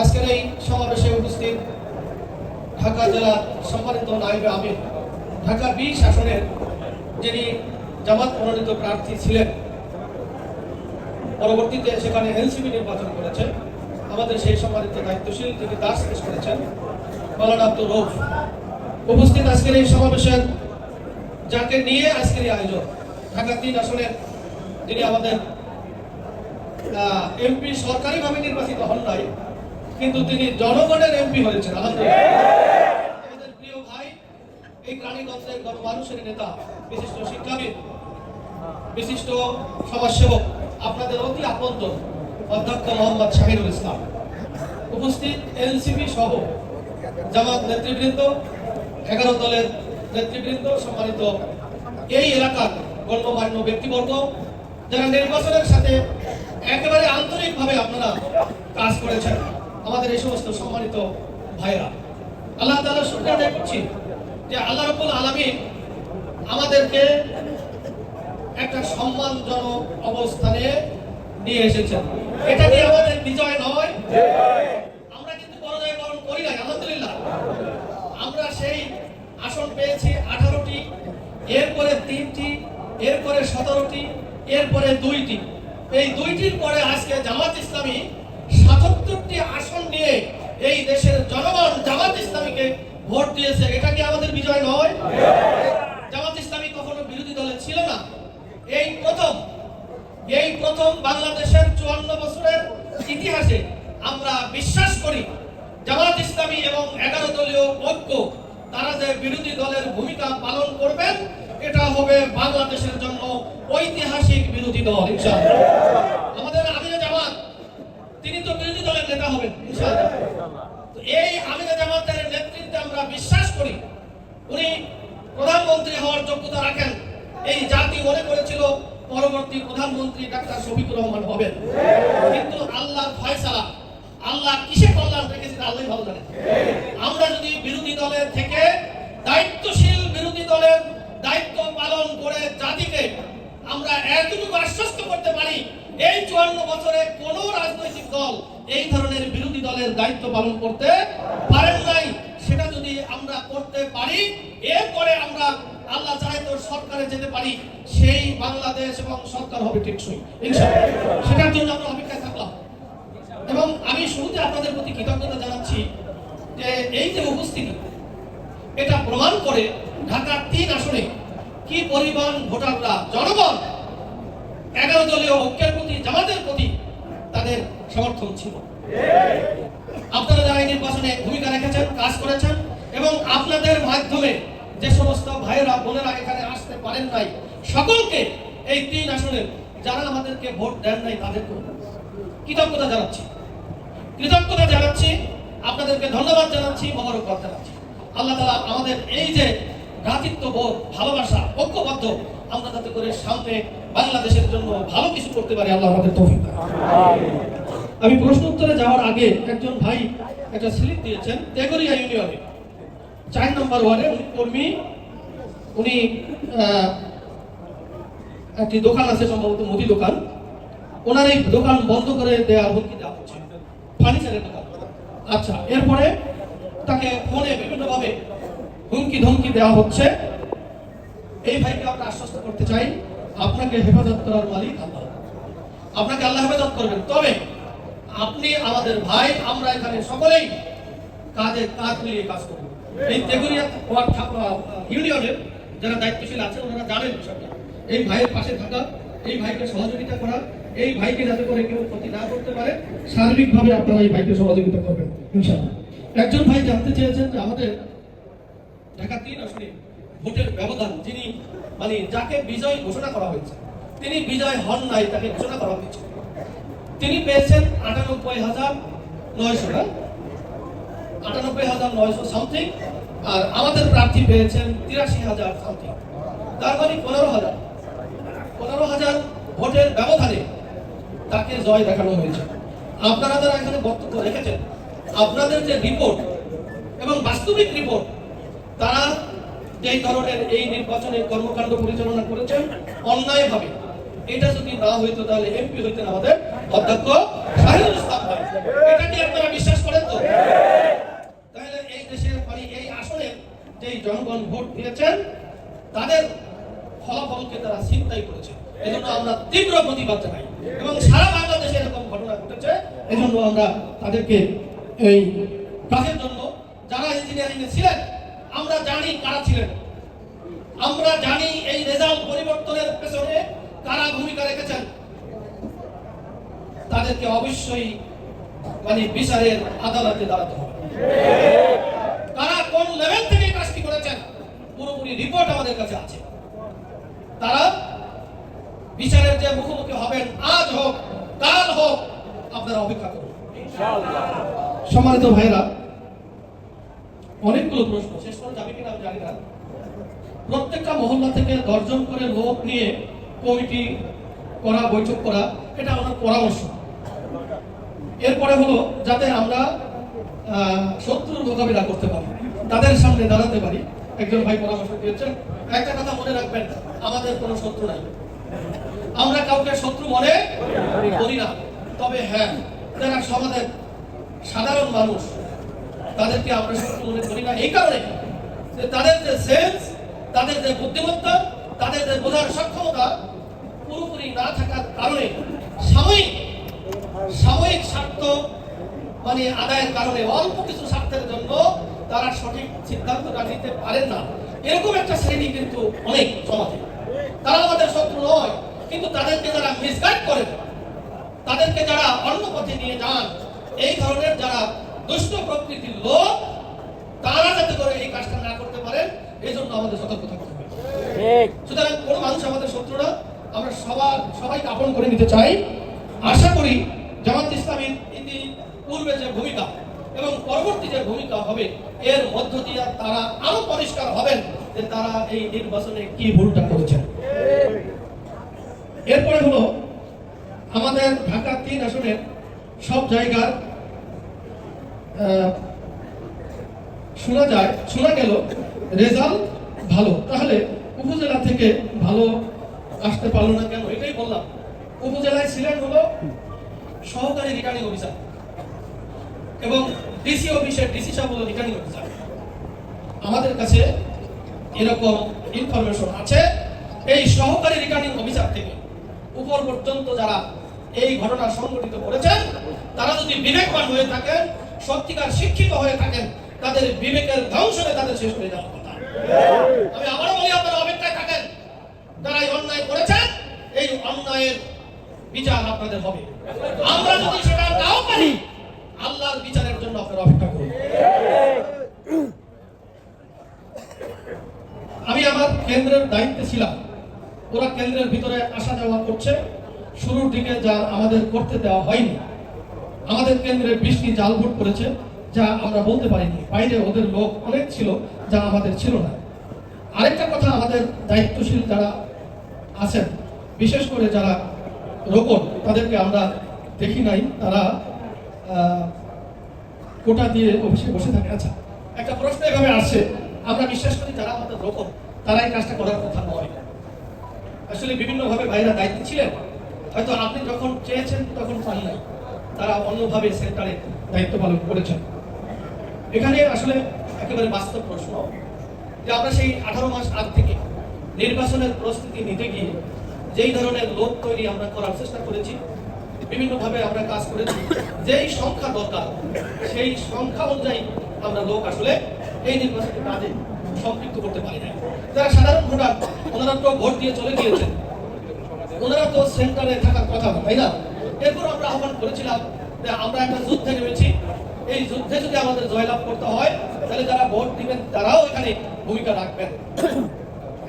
আজকের এই সমাবেশে উপস্থিত ঢাকা জেলার সম্মানিত নাইবে আমির ঢাকা বি আসনের যিনি জামাত মনোনীত প্রার্থী ছিলেন, পরবর্তীতে সেখানে এনসিপি নির্বাচন করেছেন। আমাদের সেই সম্মানিত দায়িত্বশীল যিনি দাস পেশ করেছেন মালানা আব্দুল রৌফ উপস্থিত আজকের এই সমাবেশের, যাকে নিয়ে আজকের এই আয়োজন, ঢাকা তিন আসনের যিনি আমাদের এমপি সরকারিভাবে নির্বাচিত হন নাই কিন্তু তিনি জনগণের এমপি হয়েছেন আমাদের প্রিয় ভাই, এই নেতা, বিশিষ্ট শিক্ষাবিদ, বিশিষ্ট সমাজসেবক, আপনাদের অতি আপনজন, অধ্যক্ষ মোহাম্মদ শাহিরুল ইসলাম। উপস্থিত এনসিপি সহ জামাত নেতৃবৃন্দ, এগারো দলের নেতৃবৃন্দ, সম্মানিত এই এলাকার গণ্যমান্য ব্যক্তিবর্গ, যারা নির্বাচনের সাথে একেবারে আন্তরিকভাবে আপনারা কাজ করেছেন। আমাদের এই সমস্ত সম্মানিত ভাইরা আল্লাহ তাআলা শুকরিয়া আদায় করছি যে আল্লাহ রাব্বুল আলামিন আমাদেরকে একটা সম্মানজনক অবস্থানে নিয়ে এসেছেন। এটা কি আমাদের বিজয় নয়। আমরা কিন্তু পরাজয় বরণ করি নাই, আলহামদুলিল্লাহ। আমরা সেই আসন পেয়েছি আঠারোটি, এরপরে তিনটি, এরপরে সতেরোটি, এরপরে দুইটি। এই দুইটির পরে আজকে জামাত ইসলামী সাতাত্তরটি আসন নিয়ে এই দেশের জনগণ জামাত ইসলামীকে ভোট দিয়েছে। এটা কি আমাদের বিজয় নয়? জামাত ইসলামী কখনো বিরোধী দলে ছিল না। এই প্রথম এই প্রথম বাংলাদেশের চুয়ান্ন বছরের ইতিহাসে আমরা বিশ্বাস করি, জামাত ইসলামী এবং এগারো দলীয় ঐক্য, তারা যে বিরোধী দলের ভূমিকা পালন করবেন, এটা হবে বাংলাদেশের জন্য ঐতিহাসিক বিরোধী দল আমাদের তিনি তো বিরোধী দলের নেতা হবেন তো এই আমিরে জামাতের নেতৃত্বে আমরা বিশ্বাস করি, উনি প্রধানমন্ত্রী হওয়ার যোগ্যতা রাখেন। এই জাতি মনে করেছিল পরবর্তী প্রধানমন্ত্রী ডাক্তার শফিকুর রহমান হবেন। কিন্তু আল্লাহর ফয়সালা আল্লাহ কিসে কল্যাণ রেখেছেন আল্লাহ ভালো জানেন আমরা যদি বিরোধী দলের থেকে দায়িত্বশীল বিরোধী দলের দায়িত্ব পালন করে জাতিকে আমরা এতটুকু আশ্বস্ত করতে এই চুয়ান্ন বছরে কোন রাজনৈতিক দল এই ধরনের বিরোধী দলের দায়িত্ব পালন করতে পারেন নাই। সেটা যদি আমরা করতে পারি, এরপরে আমরা আল্লাহ চাহে তো সরকারে যেতে পারি। সেই বাংলাদেশ এবং সরকার হবে টেকসই সেটার জন্য আমরা অপেক্ষায় থাকলাম। এবং আমি শুরুতে আপনাদের প্রতি কৃতজ্ঞতা জানাচ্ছি যে এই যে উপস্থিতি, এটা প্রমাণ করে ঢাকার তিন আসনে কি পরিমাণ ভোটাররা জনগণ এগারো দলীয় ঐক্যের প্রতি, জামাতের প্রতি তাদের সমর্থন ছিল। আপনারা যারা এই নির্বাচনে ভূমিকা রেখেছেন, কাজ করেছেন, এবং আপনাদের মাধ্যমে যে সমস্ত ভাইয়েরা, বোনেরা এখানে আসতে পারেন নাই, সকলকে এই তিন আসনের যারা আমাদেরকে ভোট দেন নাই তাদেরকে কৃতজ্ঞতা জানাচ্ছি। কৃতজ্ঞতা জানাচ্ছি, আপনাদেরকে ধন্যবাদ জানাচ্ছি মহরকবাদ জানাচ্ছি। আল্লাহ তালা আমাদের এই যে ভ্রাতৃত্ব বোধ ভালোবাসা, ঐক্যবদ্ধ, আমরা যাতে করে সামনে বাংলাদেশের জন্য ভালো কিছু করতে পারি আল্লাহ আমাদের তৌফিক। আমি প্রশ্ন উত্তরে যাওয়ার আগে একজন ভাই একটা স্লিপ দিয়েছেন, তেগরিয়া ইউনিয়নে। চার নম্বর ওয়ার্ডে উনি কর্মী, উনি একটি দোকান আছে সম্ভবত মুদি দোকান। ওনার এই দোকান বন্ধ করে দেওয়ার হুমকি দেওয়া হচ্ছে। ফার্নিচারের দোকান। আচ্ছা এরপরে তাকে ফোনে বিভিন্নভাবে হুমকি ধমকি দেওয়া হচ্ছে। এই ভাইকে আমরা আশ্বস্ত করতে চাই। আপনাকে হেফাজত করার মালিক আল্লাহ। আপনাকে আল্লাহ হেফাজত করবেন। তবে আপনি আমাদের ভাই, আমরা এখানে সকলেই কাজে কাজ মিলিয়ে কাজ করব। এই তেগুরিয়া ইউনিয়নের যারা দায়িত্বশীল আছেন ওনারা জানেন বিষয়টা। এই ভাইয়ের পাশে থাকা, এই ভাইকে সহযোগিতা করা, এই ভাইকে যাতে করে কেউ ক্ষতি না করতে পারে, সার্বিকভাবে আপনারা এই ভাইকে সহযোগিতা করবেন, ইনশাআল্লাহ। একজন ভাই জানতে চেয়েছেন যে আমাদের ঢাকা তিন আসনে ভোটের ব্যবধান, যিনি মানে যাকে বিজয় ঘোষণা করা হয়েছে, তিনি বিজয় হন নাই তাকে ঘোষণা করা হয়েছে। তিনি পেয়েছেন আটানব্বই হাজার নয়শো না আটানব্বই হাজার নয়শো সামথিং আর আমাদের প্রার্থী পেয়েছেন তিরাশি হাজার সামথিং তার মানে পনেরো হাজার। পনেরো হাজার ভোটের ব্যবধানে তাকে জয় দেখানো হয়েছে। আপনারা যারা এখানে বক্তব্য রেখেছেন, আপনাদের যে রিপোর্ট এবং বাস্তবিক রিপোর্ট তারা যে ধরনের এই নির্বাচনের কর্মকাণ্ড পরিচালনা করেছেন, অন্যায়ভাবে। এটা যদি না হইতো, তাহলে এমপি হইতেন আমাদের অধ্যক্ষ এটা কি আপনারা বিশ্বাস করেন তো? তাহলে এই দেশের মানে এই আসনে যেই জনগণ ভোট দিয়েছেন, তাদের ফলাফলকে তারা চিন্তাই করেছে। এজন্য আমরা তীব্র প্রতিবাদ জানাই। এবং সারা বাংলাদেশে এরকম ঘটনা ঘটেছে, এজন্য আমরা তাদেরকে এই কাজের জন্য যারা ইঞ্জিনিয়ারিং এ ছিলেন আমরা জানি কারা ছিলেন। আমরা জানি এই রেজাল্ট পরিবর্তনের পেছনে কারা ভূমিকা রেখেছেন। তাদেরকে অবশ্যই মানে বিচারের আদালতে দাঁড়াতে হবে। তারা কোন লেভেল থেকে কাজটি করেছেন পুরোপুরি রিপোর্ট আমাদের কাছে আছে। তারা বিচারের যে মুখোমুখি হবেন আজ হোক কাল হোক আপনারা অপেক্ষা করুন। সম্মানিত ভাইরা অনেকগুলো প্রশ্ন, শেষ করে যাবে কিনা জানি না। প্রত্যেকটা মহল্লা থেকে দর্জন করে লোক নিয়ে কমিটি করা, বৈঠক করা, এটা আমার পরামর্শ। এরপরে হলো যাতে আমরা শত্রুর মোকাবিলা করতে পারি, তাদের সামনে দাঁড়াতে পারি। একজন ভাই পরামর্শ দিয়েছেন, একটা কথা মনে রাখবেন, আমাদের কোনো শত্রু নাই। আমরা কাউকে শত্রু মনে করি না, তবে হ্যাঁ যারা সমাজের সাধারণ মানুষ তাদেরকে আমরা শত্রু মনে করি না। এই কারণে যে তাদের যে সেন্স তাদের যে বুদ্ধিমত্তা, তাদের যে বোঝার সক্ষমতা পুরোপুরি না থাকার কারণে সাময়িক সাময়িক স্বার্থ মানে আদায়ের কারণে অল্প কিছু স্বার্থের জন্য তারা সঠিক সিদ্ধান্তটা নিতে পারেন না। এরকম একটা শ্রেণি কিন্তু অনেক সমাজে। তারা আমাদের শত্রু নয়, কিন্তু তাদেরকে যারা মিসগাইড করেন, তাদেরকে যারা অন্য পথে নিয়ে যান, এই ধরনের যারা দুষ্ট প্রকৃতির লোক তারা যাতে করে এই কাজটা না করতে পারেন এই জন্য আমাদের সতর্ক থাকতে হবে। সুতরাং কোনো মানুষ আমাদের শত্রুরা আমরা সবার সবাইকে আপন করে নিতে চাই। আশা করি জামাত ইসলামীর ইতি পূর্বে যে ভূমিকা এবং পরবর্তী যে ভূমিকা হবে এর মধ্য দিয়ে তারা আরও পরিষ্কার হবেন যে তারা এই নির্বাচনে কি ভুলটা করেছেন। এরপরে হলো আমাদের ঢাকা তিন আসনের সব জায়গার শোনা যায়, শোনা গেল, রেজাল্ট ভালো। তাহলে উপজেলা থেকে ভালো আসতে পারল না কেন? এটাই বললাম। উপজেলায় ছিলেন হলো সহকারী রিটার্নিং অফিসার এবং ডিসি অফিসের ডিসি সাহেব হলো রিটার্নিং অফিসার আমাদের কাছে এরকম ইনফরমেশন আছে। এই সহকারী রিটার্নিং অফিসার থেকে উপর পর্যন্ত যারা এই ঘটনা সংঘটিত করেছেন, তারা যদি বিবেকবান হয়ে থাকেন সত্যিকার শিক্ষিত হয়ে থাকেন, তাদের বিবেকের ধ্বংসনে তাদের শেষ হয়ে যাওয়ার কথা। আমি আবারও বলি, আপনারা অপেক্ষায় থাকেন, যারা এই অন্যায় করেছেন, এই অন্যায়ের বিচার আপনাদের হবে। আমরা যদি সেটা নাও পারি আল্লাহর বিচারের জন্য আপনারা অপেক্ষা করুন। আমি আমার কেন্দ্রের দায়িত্বে ছিলাম। ওরা কেন্দ্রের ভিতরে আসা যাওয়া করছে। শুরুর দিকে যা আমাদের করতে দেওয়া হয়নি। আমাদের কেন্দ্রে বৃষ্টি জাল ভোট করেছে, যা আমরা বলতে পারিনি। বাইরে ওদের লোক অনেক ছিল, যা আমাদের ছিল না। আরেকটা কথা আমাদের দায়িত্বশীল যারা আছেন, বিশেষ করে যারা রোপণ তাদেরকে আমরা দেখি নাই, তারা কোটা দিয়ে অফিসে বসে থাকে। আচ্ছা একটা প্রশ্ন এভাবে আসছে। আমরা বিশ্বাস করি যারা আমাদের রোপণ তারা এই কাজটা করার কথা নয়। আসলে বিভিন্নভাবে ভাইরা দায়িত্বে ছিলেন। হয়তো আপনি যখন চেয়েছেন, তখন পান নাই। তারা অন্যভাবে সেন্টারে দায়িত্ব পালন করেছেন। এখানে আসলে একেবারে বাস্তব প্রশ্ন, যে আমরা সেই আঠারো মাস আগ থেকে নির্বাচনের প্রস্তুতি নিতে গিয়ে যেই ধরনের লোক তৈরি আমরা করার চেষ্টা করেছি, বিভিন্নভাবে আমরা কাজ করেছি, যেই সংখ্যা দরকার, সেই সংখ্যা অনুযায়ী আমরা লোক আসলে এই নির্বাচনের কাজে সম্পৃক্ত করতে পারি না যারা সাধারণ ভোটার, ওনারা তো ভোট দিয়ে চলে গিয়েছেন। ওনারা তো সেন্টারে থাকার কথা, তাই না? এরপর আমরা আহ্বান করেছিলাম যে আমরা একটা যুদ্ধে নেমেছি। এই যুদ্ধে যদি আমাদের জয়লাভ করতে হয়, তাহলে যারা ভোট দিবেন, তারাও এখানে ভূমিকা রাখবেন।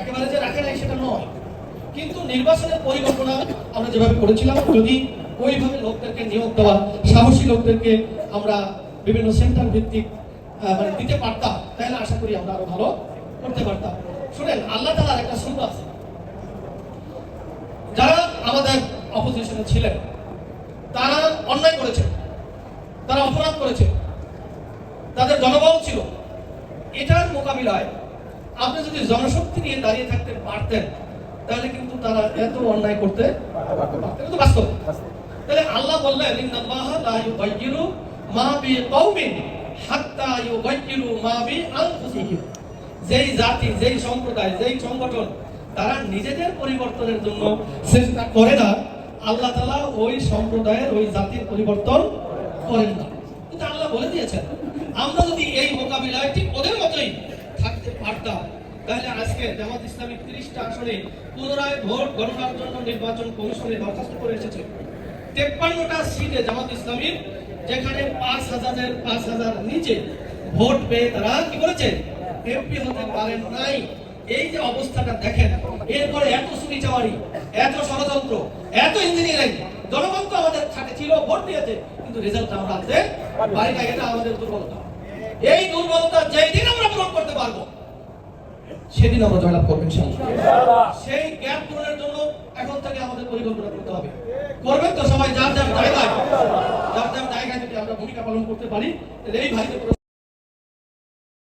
একেবারে যে রাখে নাই সেটা নয়। কিন্তু নির্বাচনের পরিকল্পনা আমরা যেভাবে করেছিলাম, যদি ওইভাবে লোকদেরকে নিয়োগ দেওয়া, সাহসী লোকদেরকে আমরা বিভিন্ন সেন্টার ভিত্তিক মানে দিতে পারতাম, তাহলে আশা করি আমরা আরও ভালো করতে পারতাম। শুনেন, আল্লাহ তালার একটা সুন্দর আছে। যারা আমাদের অপোজিশনে ছিলেন তারা অন্যায় করেছে। তারা অপরাধ করেছে। তাদের জনবল ছিল। এটার মোকাবিলায় আপনি যদি জনশক্তি নিয়ে দাঁড়িয়ে থাকতে পারতেন, তাহলে কিন্তু তারা এত অন্যায় করতে বাস্তব। তাহলে আল্লাহ বললেন যেই জাতি, যেই সম্প্রদায়, যেই সংগঠন, তারা নিজেদের পরিবর্তনের জন্য চেষ্টা করে না। আল্লাহ তালা ওই সম্প্রদায়ের, ওই জাতির পরিবর্তন করেন না। কিন্তু আল্লাহ বলে দিয়েছেন, আমরা যদি এই মোকাবিলায় ঠিক ওদের মতোই থাকতে পারতাম, তাহলে আজকে জামাত ইসলামী তিরিশটা আসনে পুনরায় ভোট গণনার জন্য নির্বাচন কমিশনে দরখাস্ত করে এসেছে। তেপ্পান্নটা সিটে জামাত ইসলামীর যেখানে পাঁচ হাজারের, পাঁচ হাজার নিচে ভোট পেয়ে তারা কি করেছে? এমপি হতে পারেন নাই। এই যে অবস্থাটা দেখেন, এরপরে এত চুরি চাওয়ারি এত ষড়যন্ত্র এত ইঞ্জিনিয়ারিং জনগণ তো আমাদের সাথে ছিল ভোট দিয়েছে কিন্তু রেজাল্ট আমরা আনতে পারি না এটা আমাদের দুর্বলতা। এই দুর্বলতা যেই দিন আমরা পূরণ করতে পারব সেদিন আমরা জয়লাভ করব ইনশাআল্লাহ। সেই গ্যাপ পূরণের জন্য এখন থেকে আমাদের পরিকল্পনা করতে হবে। করবেন তো সবাই যার যার জায়গায় যার যার জায়গায় যদি আমরা ভূমিকা পালন করতে পারি তাহলে এই ভাইকে